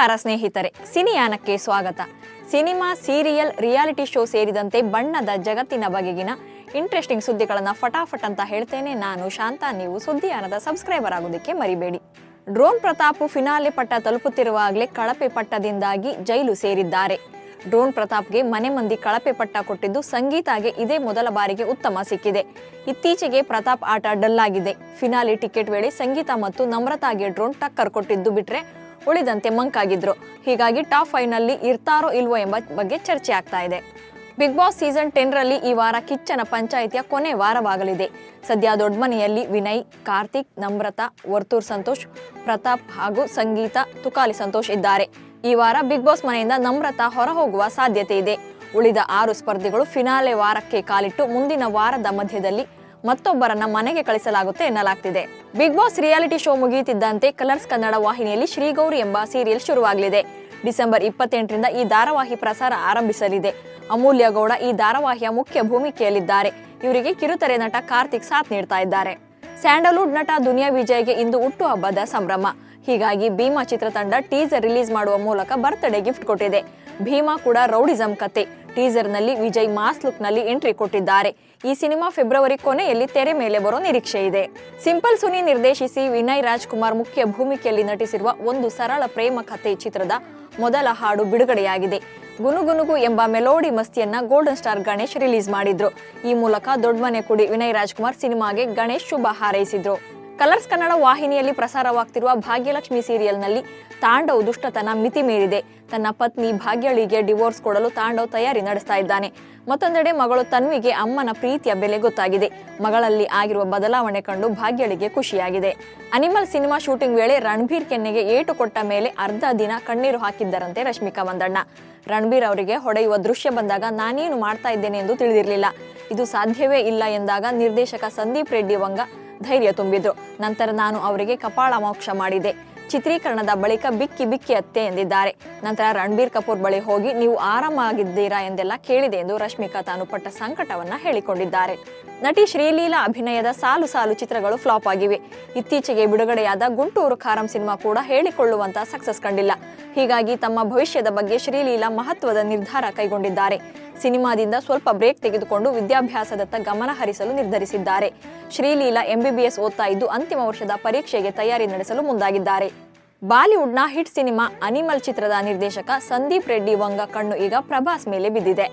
ನಮಸ್ಕಾರ ಸ್ನೇಹಿತರೆ, ಸಿನಿಯಾನಕ್ಕೆ ಸ್ವಾಗತ. ಸಿನಿಮಾ, ಸೀರಿಯಲ್, ರಿಯಾಲಿಟಿ ಶೋ ಸೇರಿದಂತೆ ಬಣ್ಣದ ಜಗತ್ತಿನ ಬಗೆಗಿನ ಇಂಟ್ರೆಸ್ಟಿಂಗ್ ಸುದ್ದಿಗಳನ್ನು ಫಟಾಫಟ್ ಅಂತ ಹೇಳ್ತೇನೆ ನಾನು ಶಾಂತ. ನೀವು ಸುದ್ದಿಯಾನದ ಸಬ್ಸ್ಕ್ರೈಬರ್ ಆಗೋದಕ್ಕೆ ಮರಿಬೇಡಿ. ಡ್ರೋನ್ ಪ್ರತಾಪ್ ಫಿನಾಲೆ ಪಟ್ಟ ತಲುಪುತ್ತಿರುವಾಗಲೇ ಕಳಪೆ ಪಟ್ಟದಿಂದಾಗಿ ಜೈಲು ಸೇರಿದ್ದಾರೆ. ಡ್ರೋನ್ ಪ್ರತಾಪ್ಗೆ ಮನೆ ಮಂದಿ ಕಳಪೆ ಪಟ್ಟ ಕೊಟ್ಟಿದ್ದು ಸಂಗೀತಾಗೆ ಇದೇ ಮೊದಲ ಬಾರಿಗೆ ಉತ್ತಮ ಸಿಕ್ಕಿದೆ. ಇತ್ತೀಚೆಗೆ ಪ್ರತಾಪ್ ಆಟ ಡಲ್ ಆಗಿದೆ ಫಿನಾಲೆ ಟಿಕೆಟ್ ವೇಳೆ ಸಂಗೀತ ಮತ್ತು ನಮ್ರತಾಗೆ ಡ್ರೋನ್ ಟಕ್ಕರ್ ಕೊಟ್ಟಿದ್ದು ಬಿಟ್ರೆ ಉಳಿದಂತೆ ಮಂಕಾಗಿದ್ರು. ಹೀಗಾಗಿ ಟಾಪ್ ಫೈವ್ನಲ್ಲಿ ಇರ್ತಾರೋ ಇಲ್ವೋ ಎಂಬ ಬಗ್ಗೆ ಚರ್ಚೆ ಆಗ್ತಾ ಇದೆ. ಬಿಗ್ ಬಾಸ್ ಸೀಸನ್ ಟೆನ್ ರಲ್ಲಿ ಈ ವಾರ ಕಿಚ್ಚನ ಪಂಚಾಯಿತಿಯ ಕೊನೆ ವಾರವಾಗಲಿದೆ. ಸದ್ಯ ದೊಡ್ಡಮನೆಯಲ್ಲಿ ವಿನಯ್, ಕಾರ್ತಿಕ್, ನಮ್ರತಾ, ವರ್ತೂರ್ ಸಂತೋಷ್, ಪ್ರತಾಪ್ ಹಾಗೂ ಸಂಗೀತ, ತುಕಾಲಿ ಸಂತೋಷ್ ಇದ್ದಾರೆ. ಈ ವಾರ ಬಿಗ್ ಬಾಸ್ ಮನೆಯಿಂದ ನಮ್ರತಾ ಹೊರಹೋಗುವ ಸಾಧ್ಯತೆ ಇದೆ. ಉಳಿದ ಆರು ಸ್ಪರ್ಧಿಗಳು ಫಿನಾಲೆ ವಾರಕ್ಕೆ ಕಾಲಿಟ್ಟು ಮುಂದಿನ ವಾರದ ಮಧ್ಯದಲ್ಲಿ ಮತ್ತೊಬ್ಬರನ್ನ ಮನೆಗೆ ಕಳಿಸಲಾಗುತ್ತೆ ಎನ್ನಲಾಗ್ತಿದೆ. ಬಿಗ್ ಬಾಸ್ ರಿಯಾಲಿಟಿ ಶೋ ಮುಗಿಯುತ್ತಿದ್ದಂತೆ ಕಲರ್ಸ್ ಕನ್ನಡ ವಾಹಿನಿಯಲ್ಲಿ ಶ್ರೀಗೌರಿ ಎಂಬ ಸೀರಿಯಲ್ ಶುರುವಾಗಲಿದೆ. ಡಿಸೆಂಬರ್ ಇಪ್ಪತ್ತೆಂಟರಿಂದ ಈ ಧಾರಾವಾಹಿ ಪ್ರಸಾರ ಆರಂಭಿಸಲಿದೆ. ಅಮೂಲ್ಯ ಗೌಡ ಈ ಧಾರಾವಾಹಿಯ ಮುಖ್ಯ ಭೂಮಿಕೆಯಲ್ಲಿದ್ದಾರೆ. ಇವರಿಗೆ ಕಿರುತೆರೆ ನಟ ಕಾರ್ತಿಕ್ ಸಾಥ್ ನೀಡ್ತಾ ಇದ್ದಾರೆ. ಸ್ಯಾಂಡಲ್ವುಡ್ ನಟ ದುನಿಯಾ ವಿಜಯ್ಗೆ ಇಂದು ಹುಟ್ಟುಹಬ್ಬದ ಸಂಭ್ರಮ. ಹೀಗಾಗಿ ಭೀಮಾ ಚಿತ್ರತಂಡ ಟೀಸರ್ ರಿಲೀಸ್ ಮಾಡುವ ಮೂಲಕ ಬರ್ತ್ಡೇ ಗಿಫ್ಟ್ ಕೊಟ್ಟಿದೆ. ಭೀಮಾ ಕೂಡ ರೌಡಿಸಂ ಕತೆ. ಟೀಸರ್ನಲ್ಲಿ ವಿಜಯ್ ಮಾಸ್ ಲುಕ್ನಲ್ಲಿ ಎಂಟ್ರಿ ಕೊಟ್ಟಿದ್ದಾರೆ. ಈ ಸಿನಿಮಾ ಫೆಬ್ರವರಿ ಕೊನೆಯಲ್ಲಿ ತೆರೆ ಮೇಲೆ ಬರೋ ನಿರೀಕ್ಷೆ ಇದೆ. ಸಿಂಪಲ್ ಸುನಿ ನಿರ್ದೇಶಿಸಿ ವಿನಯ್ ರಾಜ್ಕುಮಾರ್ ಮುಖ್ಯ ಭೂಮಿಕೆಯಲ್ಲಿ ನಟಿಸಿರುವ ಒಂದು ಸರಳ ಪ್ರೇಮ ಕಥೆ ಚಿತ್ರದ ಮೊದಲ ಹಾಡು ಬಿಡುಗಡೆಯಾಗಿದೆ. ಗುನುಗುನುಗು ಎಂಬ ಮೆಲೋಡಿ ಮಸ್ತಿಯನ್ನ ಗೋಲ್ಡನ್ ಸ್ಟಾರ್ ಗಣೇಶ್ ರಿಲೀಸ್ ಮಾಡಿದ್ರು. ಈ ಮೂಲಕ ದೊಡ್ಡಮನೆ ಕುಡಿ ವಿನಯ್ ರಾಜ್ಕುಮಾರ್ ಸಿನಿಮಾಗೆ ಗಣೇಶ್ ಶುಭ ಹಾರೈಸಿದ್ರು. ಕಲರ್ಸ್ ಕನ್ನಡ ವಾಹಿನಿಯಲ್ಲಿ ಪ್ರಸಾರವಾಗ್ತಿರುವ ಭಾಗ್ಯಲಕ್ಷ್ಮಿ ಸೀರಿಯಲ್ನಲ್ಲಿ ತಾಂಡವ್ ದುಷ್ಟತನ ಮಿತಿ ಮೀರಿದೆ. ತನ್ನ ಪತ್ನಿ ಭಾಗ್ಯಳಿಗೆ ಡಿವೋರ್ಸ್ ಕೊಡಲು ತಾಂಡವ್ ತಯಾರಿ ನಡೆಸ್ತಾ ಇದ್ದಾನೆ. ಮತ್ತೊಂದೆಡೆ ಮಗಳು ತನ್ವಿಗೆ ಅಮ್ಮನ ಪ್ರೀತಿಯ ಬೆಲೆ ಗೊತ್ತಾಗಿದೆ. ಮಗಳಲ್ಲಿ ಆಗಿರುವ ಬದಲಾವಣೆ ಕಂಡು ಭಾಗ್ಯಳಿಗೆ ಖುಷಿಯಾಗಿದೆ. ಅನಿಮಲ್ ಸಿನಿಮಾ ಶೂಟಿಂಗ್ ವೇಳೆ ರಣಬೀರ್ ಕೆನ್ನೆಗೆ ಏಟು ಕೊಟ್ಟ ಮೇಲೆ ಅರ್ಧ ದಿನ ಕಣ್ಣೀರು ಹಾಕಿದ್ದರಂತೆ ರಶ್ಮಿಕಾ ಮಂದಣ್ಣ. ರಣಬೀರ್ ಅವರಿಗೆ ಹೊಡೆಯುವ ದೃಶ್ಯ ಬಂದಾಗ ನಾನೇನು ಮಾಡ್ತಾ ಇದ್ದೇನೆ ಎಂದು ತಿಳಿದಿರಲಿಲ್ಲ. ಇದು ಸಾಧ್ಯವೇ ಇಲ್ಲ ಎಂದಾಗ ನಿರ್ದೇಶಕ ಸಂದೀಪ್ ರೆಡ್ಡಿ ವಂಗ ಧೈರ್ಯ ತುಂಬಿದ್ರು. ನಂತರ ನಾನು ಅವರಿಗೆ ಕಪಾಳ ಮೋಕ್ಷ ಮಾಡಿದೆ. ಚಿತ್ರೀಕರಣದ ಬಳಿಕ ಬಿಕ್ಕಿ ಬಿಕ್ಕಿ ಅತ್ತೆ ಎಂದಿದ್ದಾರೆ. ನಂತರ ರಣಬೀರ್ ಕಪೂರ್ ಬಳಿ ಹೋಗಿ ನೀವು ಆರಾಮಾಗಿದ್ದೀರಾ ಎಂದೆಲ್ಲ ಕೇಳಿದೆ ಎಂದು ರಶ್ಮಿಕಾ ತಾನು ಪಟ್ಟ ಸಂಕಟವನ್ನ ಹೇಳಿಕೊಂಡಿದ್ದಾರೆ. ನಟಿ ಶ್ರೀಲೀಲಾ ಅಭಿನಯದ ಸಾಲು ಸಾಲು ಚಿತ್ರಗಳು ಫ್ಲಾಪ್ ಆಗಿವೆ. ಇತ್ತೀಚೆಗೆ ಬಿಡುಗಡೆಯಾದ ಗುಂಟೂರು ಖಾರಂ ಸಿನಿಮಾ ಕೂಡ ಹೇಳಿಕೊಳ್ಳುವಂತ ಸಕ್ಸಸ್ ಕಂಡಿಲ್ಲ. ಹೀಗಾಗಿ ತಮ್ಮ ಭವಿಷ್ಯದ ಬಗ್ಗೆ ಶ್ರೀಲೀಲಾ ಮಹತ್ವದ ನಿರ್ಧಾರ ಕೈಗೊಂಡಿದ್ದಾರೆ. ಸಿನಿಮಾದಿಂದ ಸ್ವಲ್ಪ ಬ್ರೇಕ್ ತೆಗೆದುಕೊಂಡು ವಿದ್ಯಾಭ್ಯಾಸದತ್ತ ಗಮನ ಹರಿಸಲು ನಿರ್ಧರಿಸಿದ್ದಾರೆ. ಶ್ರೀಲೀಲಾ ಎಂಬಿಬಿಎಸ್ ಓದ್ತಾ ಇದ್ದು ಅಂತಿಮ ವರ್ಷದ ಪರೀಕ್ಷೆಗೆ ತಯಾರಿ ನಡೆಸಲು ಮುಂದಾಗಿದ್ದಾರೆ. ಬಾಲಿವುಡ್ನ ಹಿಟ್ ಸಿನಿಮಾ ಅನಿಮಲ್ ಚಿತ್ರದ ನಿರ್ದೇಶಕ ಸಂದೀಪ್ ರೆಡ್ಡಿ ವಂಗ ಕಣ್ಣು ಈಗ ಪ್ರಭಾಸ್ ಮೇಲೆ ಬಿದ್ದಿದೆ.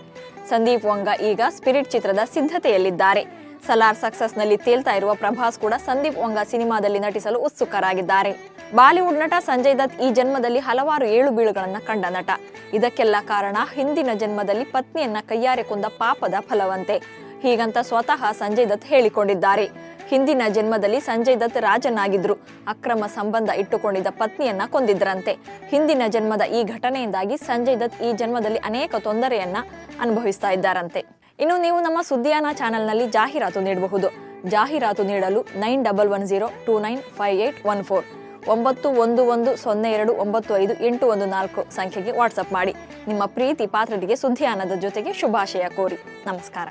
ಸಂದೀಪ್ ವಂಗ ಈಗ ಸ್ಪಿರಿಟ್ ಚಿತ್ರದ ಸಿದ್ಧತೆಯಲ್ಲಿದ್ದಾರೆ. ಸಲಾರ್ ಸಕ್ಸಸ್ನಲ್ಲಿ ತೇಲ್ತಾ ಇರುವ ಪ್ರಭಾಸ್ ಕೂಡ ಸಂದೀಪ್ ವಂಗ ಸಿನಿಮಾದಲ್ಲಿ ನಟಿಸಲು ಉತ್ಸುಕರಾಗಿದ್ದಾರೆ. ಬಾಲಿವುಡ್ ನಟ ಸಂಜಯ್ ದತ್ ಈ ಜನ್ಮದಲ್ಲಿ ಹಲವಾರು ಏಳು ಬೀಳುಗಳನ್ನ ಕಂಡ ನಟ. ಇದಕ್ಕೆಲ್ಲ ಕಾರಣ ಹಿಂದಿನ ಜನ್ಮದಲ್ಲಿ ಪತ್ನಿಯನ್ನ ಕೈಯಾರೆ ಕೊಂದ ಪಾಪದ ಫಲವಂತೆ. ಹೀಗಂತ ಸ್ವತಃ ಸಂಜಯ್ ದತ್ ಹೇಳಿಕೊಂಡಿದ್ದಾರೆ. ಹಿಂದಿನ ಜನ್ಮದಲ್ಲಿ ಸಂಜಯ್ ದತ್ ರಾಜನಾಗಿದ್ರು. ಅಕ್ರಮ ಸಂಬಂಧ ಇಟ್ಟುಕೊಂಡಿದ್ದ ಪತ್ನಿಯನ್ನ ಕೊಂದಿದ್ರಂತೆ. ಹಿಂದಿನ ಜನ್ಮದ ಈ ಘಟನೆಯಿಂದಾಗಿ ಸಂಜಯ್ ದತ್ ಈ ಜನ್ಮದಲ್ಲಿ ಅನೇಕ ತೊಂದರೆಯನ್ನ ಅನುಭವಿಸ್ತಾ ಇದ್ದಾರಂತೆ. ಇನ್ನು ನೀವು ನಮ್ಮ ಸುದ್ದಿಯಾನ ಚಾನೆಲ್ನಲ್ಲಿ ಜಾಹೀರಾತು ನೀಡಬಹುದು. ಜಾಹೀರಾತು ನೀಡಲು nine double one zero two nine five eight one four, ಒಂಬತ್ತು ಒಂದು ಒಂದು ಸೊನ್ನೆ ಎರಡು ಒಂಬತ್ತು ಐದು ಎಂಟು ಒಂದು ನಾಲ್ಕು ಸಂಖ್ಯೆಗೆ ವಾಟ್ಸಪ್ ಮಾಡಿ. ನಿಮ್ಮ ಪ್ರೀತಿ ಪಾತ್ರರಿಗೆ ಸುದ್ದಿಯಾನದ ಜೊತೆಗೆ ಶುಭಾಶಯ ಕೋರಿ. ನಮಸ್ಕಾರ.